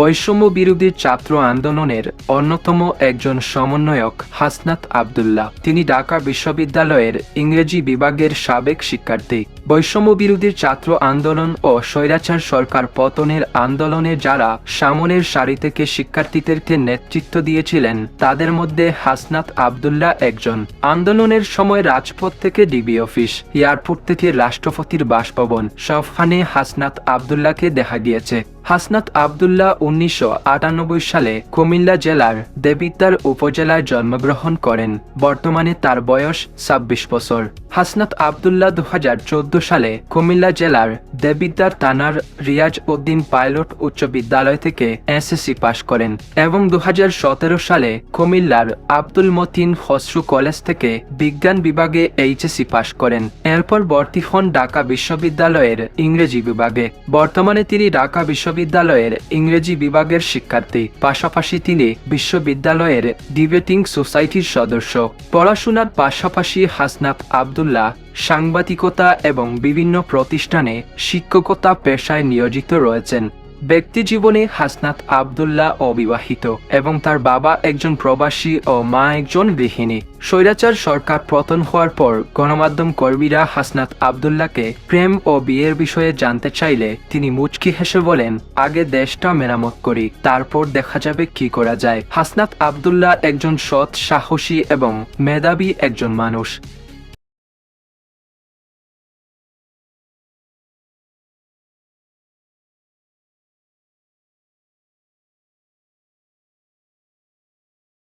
বৈষম্য বিরোধী ছাত্র আন্দোলনের অন্যতম একজন সমন্বয়ক হাসনাত আবদুল্লাহ। তিনি ঢাকা বিশ্ববিদ্যালয়ের ইংরেজি বিভাগের সাবেক শিক্ষার্থী। বৈষম্য বিরোধী ছাত্র আন্দোলন ও স্বৈরাচার সরকার পতনের আন্দোলনে যারা সামনের সারি থেকে শিক্ষার্থীদেরকে নেতৃত্ব দিয়েছিলেন, তাদের মধ্যে হাসনাত আবদুল্লাহ একজন। আন্দোলনের সময় রাজপথ থেকে ডিবি অফিস, এয়ারপোর্ট থেকে রাষ্ট্রপতির বাসভবন, সবখানে হাসনাত আবদুল্লাহকে দেখা গিয়েছে। হাসনাত আবদুল্লাহ উনিশশো আটানব্বই সালে কুমিল্লা জেলার দেবিদ্দার উপজেলায় জন্মগ্রহণ করেন। বর্তমানে তার বয়স ছাব্বিশ বছর। হাসনাত আবদুল্লাহ দু হাজার চোদ্দ সালে কুমিল্লা জেলার দেবিদ্দার থানার রিয়াজ উদ্দিন পাইলট উচ্চ বিদ্যালয় থেকে এসএসসি পাশ করেন এবং দু হাজার সতেরো সালে কুমিল্লার আব্দুল মতিন খসরু কলেজ থেকে বিজ্ঞান বিভাগে এইচএসসি পাশ করেন। এরপর ভর্তি হন ঢাকা বিশ্ববিদ্যালয়ের ইংরেজি বিভাগে। বর্তমানে তিনি ঢাকা বিশ্ববিদ্যালয়ের ইংরেজি বিভাগের শিক্ষার্থী। পাশাপাশি তিনি বিশ্ববিদ্যালয়ের ডিবেটিং সোসাইটির সদস্য। পড়াশোনার পাশাপাশি হাসনাত আবদুল্লাহ সাংবাদিকতা এবং বিভিন্ন প্রতিষ্ঠানে শিক্ষকতা পেশায় নিয়োজিত রয়েছেন। ব্যক্তি জীবনে হাসনাত আবদুল্লাহ অবিবাহিত এবং তার বাবা একজন প্রবাসী ও মা একজন গৃহিণী। স্বৈরাচার সরকার পতন হওয়ার পর গণমাধ্যম কর্মীরা হাসনাত আবদুল্লাহকে প্রেম ও বিয়ের বিষয়ে জানতে চাইলে তিনি মুচকি হেসে বলেন, আগে দেশটা মেরামত করি, তারপর দেখা যাবে কি করা যায়। হাসনাত আবদুল্লাহ একজন সৎ, সাহসী এবং মেধাবী একজন মানুষ।